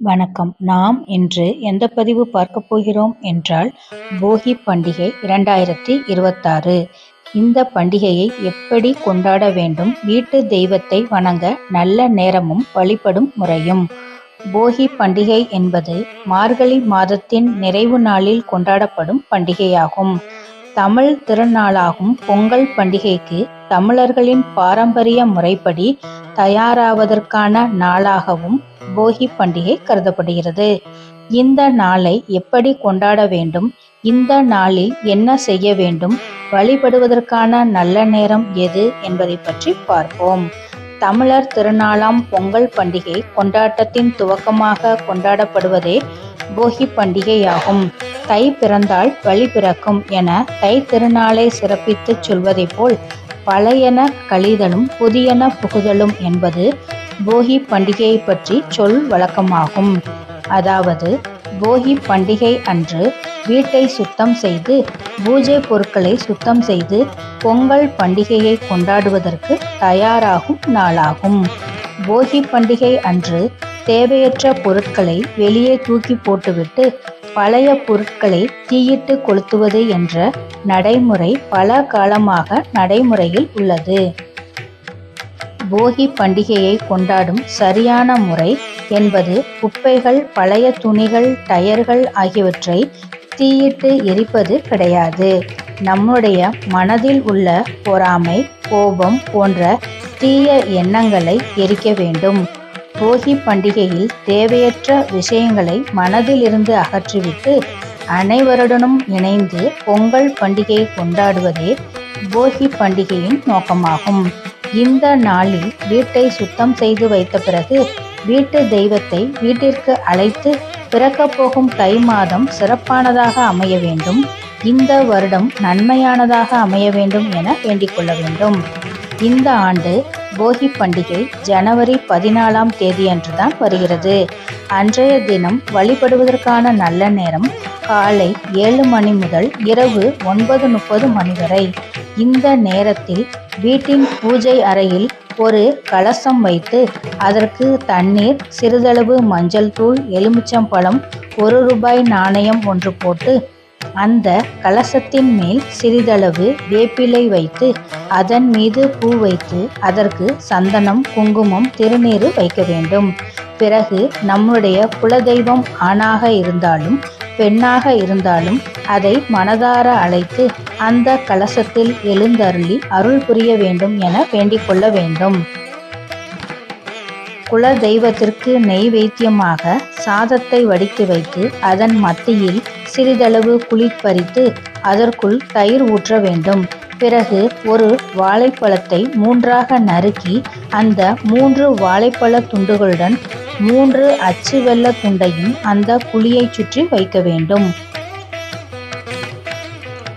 வணக்கம். நாம் இன்று எந்த பதிவு பார்க்க போகிறோம் என்றால் போகி பண்டிகை இரண்டாயிரத்தி இருபத்தாறு. இந்த பண்டிகையை எப்படி கொண்டாட வேண்டும்? வீட்டு தெய்வத்தை வணங்க நல்ல நேரமும் வழிபடும் முறையும். போகி பண்டிகை என்பது மார்கழி மாதத்தின் நிறைவு நாளில் கொண்டாடப்படும் பண்டிகையாகும். தமிழ் திருநாளாகும் பொங்கல் பண்டிகைக்கு தமிழர்களின் பாரம்பரிய முறைப்படி தயாராவதற்கான நாளாகவும் போகி பண்டிகை கருதப்படுகிறது. இந்த நாளை எப்படி கொண்டாட வேண்டும்? இந்த நாளில் என்ன செய்ய வேண்டும்? வழிபடுவதற்கான நல்ல நேரம் எது என்பதை பற்றி பார்ப்போம். தமிழர் திருநாளாம் பொங்கல் பண்டிகை கொண்டாட்டத்தின் துவக்கமாக கொண்டாடப்படுவதே போகி பண்டிகையாகும். தை பிறந்தால் வழி பிறக்கும் என தை திருநாளை சிறப்பித்துச் சொல்வதைப் போல் பழையன கழிதலும் புதியன புகுதலும் என்பது போகி பண்டிகையை பற்றி சொல் வழக்கமாகும். அதாவது போகி பண்டிகை அன்று வீட்டை சுத்தம் செய்து பூஜை பொருட்களை சுத்தம் செய்து பொங்கல் பண்டிகையை கொண்டாடுவதற்கு தயாராகும் நாளாகும். போகி பண்டிகை அன்று தேவையற்ற பொருட்களை வெளியே தூக்கி போட்டுவிட்டு பழைய பொருட்களை தீயிட்டு கொளுத்துவது என்ற நடைமுறை பல காலமாக நடைமுறையில் உள்ளது. போகி பண்டிகையை கொண்டாடும் சரியான முறை என்பது குப்பைகள் பழைய துணிகள் டயர்கள் ஆகியவற்றை தீயிட்டு எரிப்பது கிடையாது. நம்முடைய மனதில் உள்ள பொறாமை கோபம் போன்ற தீய எண்ணங்களை எரிக்க வேண்டும். போகி பண்டிகையில் தேவையற்ற விஷயங்களை மனதிலிருந்து அகற்றிவிட்டு அனைவருடனும் இணைந்து பொங்கல் பண்டிகையை கொண்டாடுவதே போகி பண்டிகையின் நோக்கமாகும். இந்த நாளில் வீட்டை சுத்தம் செய்து வைத்த பிறகு வீட்டு தெய்வத்தை வீட்டிற்கு அழைத்து பிறக்கப் போகும் தை மாதம் சிறப்பானதாக அமைய வேண்டும். இந்த வருடம் நன்மையானதாக அமைய வேண்டும் என வேண்டிக் கொள்ள வேண்டும். இந்த ஆண்டு போகி பண்டிகை ஜனவரி பதினாலாம் தேதியன்று தான் வருகிறது. அன்றைய தினம் வழிபடுவதற்கான நல்ல நேரம் காலை ஏழு மணி முதல் இரவு ஒன்பது முப்பது மணி வரை. இந்த நேரத்தில் வீட்டின் பூஜை அறையில் ஒரு கலசம் வைத்து அதற்கு தண்ணீர் சிறிதளவு மஞ்சள் தூள் எலுமிச்சம்பழம் ஒரு ரூபாய் நாணயம் ஒன்று போட்டு அந்த கலசத்தின் மேல் சிறிதளவு வேப்பிலை வைத்து அதன் மீது பூ வைத்து அதற்கு சந்தனம் குங்குமம் திருநீறு வைக்க வேண்டும். பிறகு நம்முடைய குலதெய்வம் ஆணாக இருந்தாலும் பெண்ணாக இருந்தாலும் அதை மனதார அழைத்து அந்த கலசத்தில் எழுந்தருளி அருள் புரிய வேண்டும் என வேண்டிக் கொள்ள வேண்டும். குல தெய்வத்திற்கு நெய்வேத்தியமாக சாதத்தை வடித்து வைத்து அதன் மத்தியில் சிறிதளவு குளிப்பறித்து அதற்குள் தயிர் ஊற்ற வேண்டும். பிறகு ஒரு வாழைப்பழத்தை மூன்றாக நறுக்கி அந்த மூன்று வாழைப்பழ துண்டுகளுடன் மூன்று அச்சு வெள்ள துண்டையும் அந்த குழியை சுற்றி வைக்க வேண்டும்.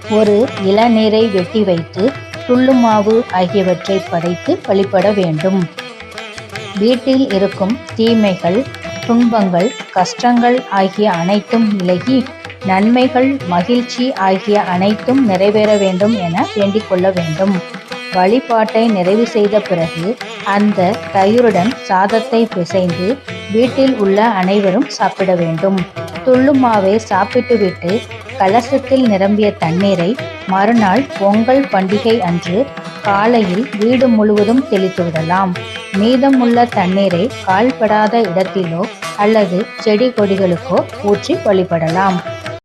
ஒரு இளநீரை வெட்டி வைத்து துள்ளுமாவு ஆகியவற்றை படைத்து வழிபட வேண்டும். வீட்டில் இருக்கும் தீமைகள் துன்பங்கள் கஷ்டங்கள் ஆகிய அனைத்தும் விலகி நன்மைகள் மகிழ்ச்சி ஆகிய அனைத்தும் நிறைவேற வேண்டும் என வேண்டிக் கொள்ள வேண்டும். வழிபாட்டை நிறைவு செய்த பிறகு அந்த தயிருடன் சாதத்தை பிசைந்து வீட்டில் உள்ள அனைவரும் சாப்பிட வேண்டும். துள்ளுமாவை சாப்பிட்டுவிட்டு கலசத்தில் நிரம்பிய தண்ணீரை மறுநாள் பொங்கல் பண்டிகை அன்று காலையில் வீடு முழுவதும் தெளித்து விடலாம். மீதமுள்ள தண்ணீரை கால்படாத இடத்திலோ அல்லது செடி கொடிகளுக்கோ ஊற்றி வழிபடலாம்.